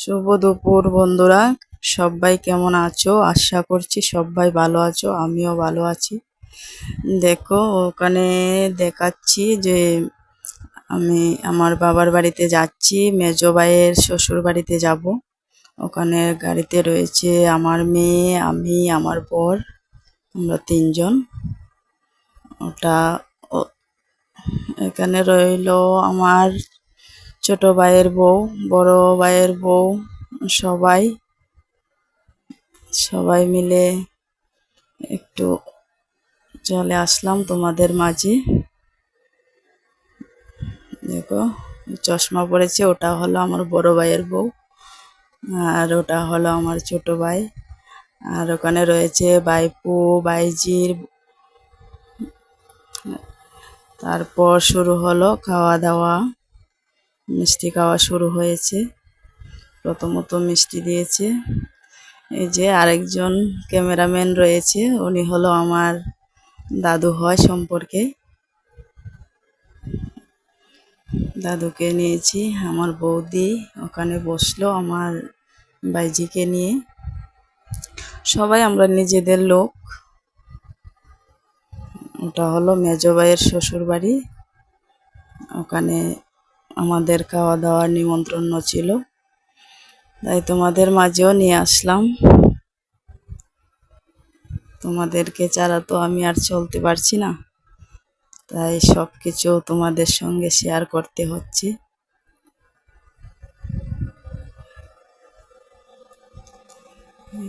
শুভ দুপুর বন্ধুরা। সবাই কেমন আছো? আশা করছি সবাই ভালো আছো, আমিও ভালো আছি। দেখো, ওখানে দেখাচ্ছি যে আমি আমার বাবার বাড়িতে যাচ্ছি, মেজো ভাইয়ের শ্বশুর বাড়িতে যাব। ওখানে গাড়িতে রয়েছে আমার মেয়ে, আমি, আমার বর, আমরা তিনজন। ওটা এখানে রইল আমার ছোট ভাইয়ের বউ, বড় ভাইয়ের বউ, সবাই সবাই মিলে একটু চলে আসলাম তোমাদের মাঝে। দেখো, চশমা পড়েছে ওটা হলো আমার বড় ভাইয়ের বউ, আর ওটা হলো আমার ছোট ভাই। আর ওখানে রয়েছে বাইপু বাইজির তারপর শুরু হলো খাওয়া দাওয়া। মিষ্টি খাওয়া শুরু হয়েছে। প্রথমত মিষ্টি দিয়েছে। এই যে আরেকজন ক্যামেরাম্যান রয়েছে, উনি হলো আমার দাদু হয় সম্পর্কে। দাদুকে নিয়েছি, আমার বৌদি ওখানে বসল আমার বাইজিকে নিয়ে। সবাই আমরা নিজেদের লোক। ওটা হলো মেজো ভাইয়ের শ্বশুর বাড়ি ওখানে আমাদের খাওয়া দাওয়ার নিমন্ত্রণ ছিল। তাই তোমাদের মাঝেও নিয়ে আসলাম। তোমাদেরকে ছাড়া তো আমি আর চলতে পারছি না। তাই সব কিছু তোমাদের সঙ্গে শেয়ার করতে হচ্ছে।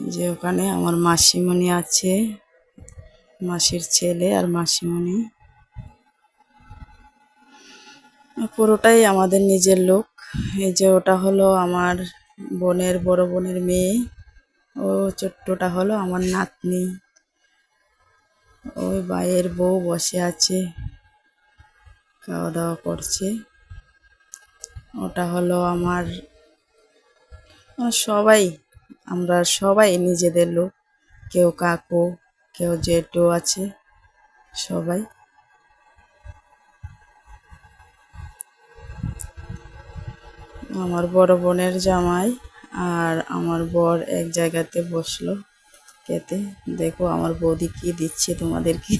যে ওখানে আমার মাসিমণি আছে, মাসির ছেলে আর মাসিমণি। পুরোটাই আমাদের নিজের লোক। এই যে ওটা হলো আমার বোনের, বড় বোনের মেয়ে। ও ছোট্টটা হলো আমার নাতনি। ওই ভাইয়ের বউ বসে আছে, খাওয়া দাওয়া করছে। ওটা হলো আমার সবাই, আমরা সবাই নিজেদের লোক। কেউ কাকু, কেউ জেঠু আছে, সবাই। আমার বড় বোনের জামাই আর আমার বর এক জায়গাতে বসল। খেতে দেখো আমার বৌদি কি দিচ্ছে তোমাদেরকে?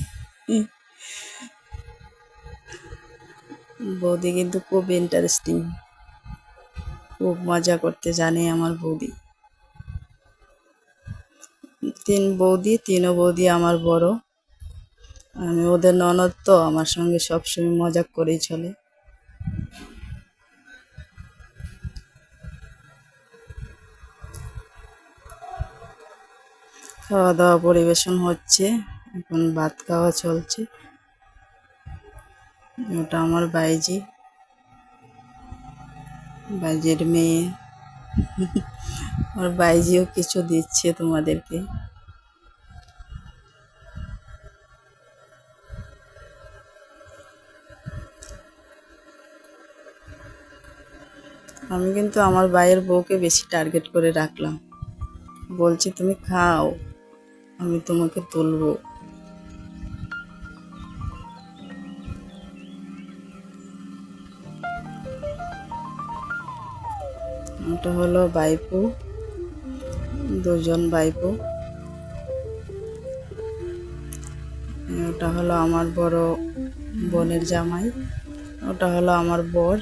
বৌদি কিন্তু খুব ইন্টারেস্টিং খুব মজা করতে জানে আমার বৌদি। তিন বৌদি, তিনও বৌদি আমার বড়। আমি ওদের ননদ তো, আমার সঙ্গে সবসময় মজা করেই চলে। খাওয়া দাওয়া পরিবেশন হচ্ছে, এখন ভাত খাওয়া চলছে। ওটা আমার বাইজি। বাইজির মেয়ে। ওর বাইজিও কিছু দিচ্ছে তোমাদেরকে। আমি কিন্তু আমার ভাইয়ের বউকে বেশি টার্গেট করে রাখলাম। বলছি, তুমি খাও। আমি তোমাকে তুলবো। ওটা হলো বাইপু, দুজন বাইপু। ওটা হলো আমার বড় বোনের জামাই, ওটা হলো আমার বর।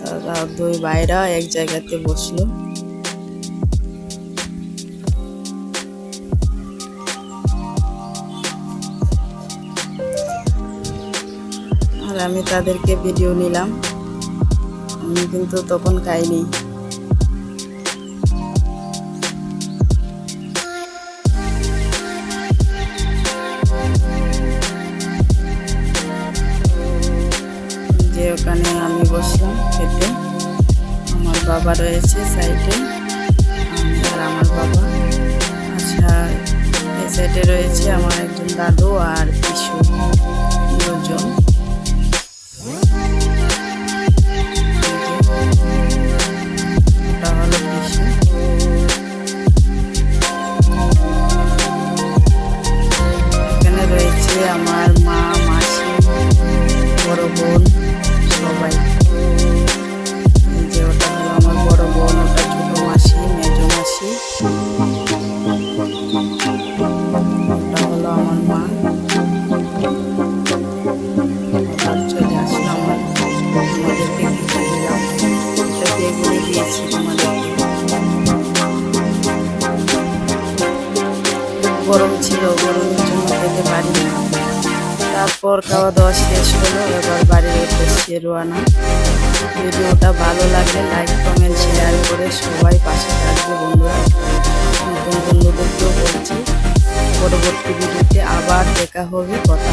তারা দুই ভাইরা এক জায়গাতে বসল। আমি তাদেরকে ভিডিও নিলাম। আমি কিন্তু তখন খাইনি। যে ওখানে আমি বসলাম খেতে, আমার বাবা রয়েছে সাইডে আর আমার বাবা। আচ্ছা এই সাইডে রয়েছে আমার একজন দাদু আর পিসু দুজন গরম ছিল, গরমের জন্য খেতে পারিনি। তারপর খাওয়া দাওয়া শেষ হলো, এবার বাড়ির উদ্দেশ্যে রোয়ানা ভিডিওটা ভালো লাগলে লাইক, কমেন্ট শেয়ার করে সবাই পাশে থাকবে বন্ধুরা। নতুন বন্ধুদেরকেও বলছি, পরবর্তী ভিডিওতে আবার দেখা হবে, কথা.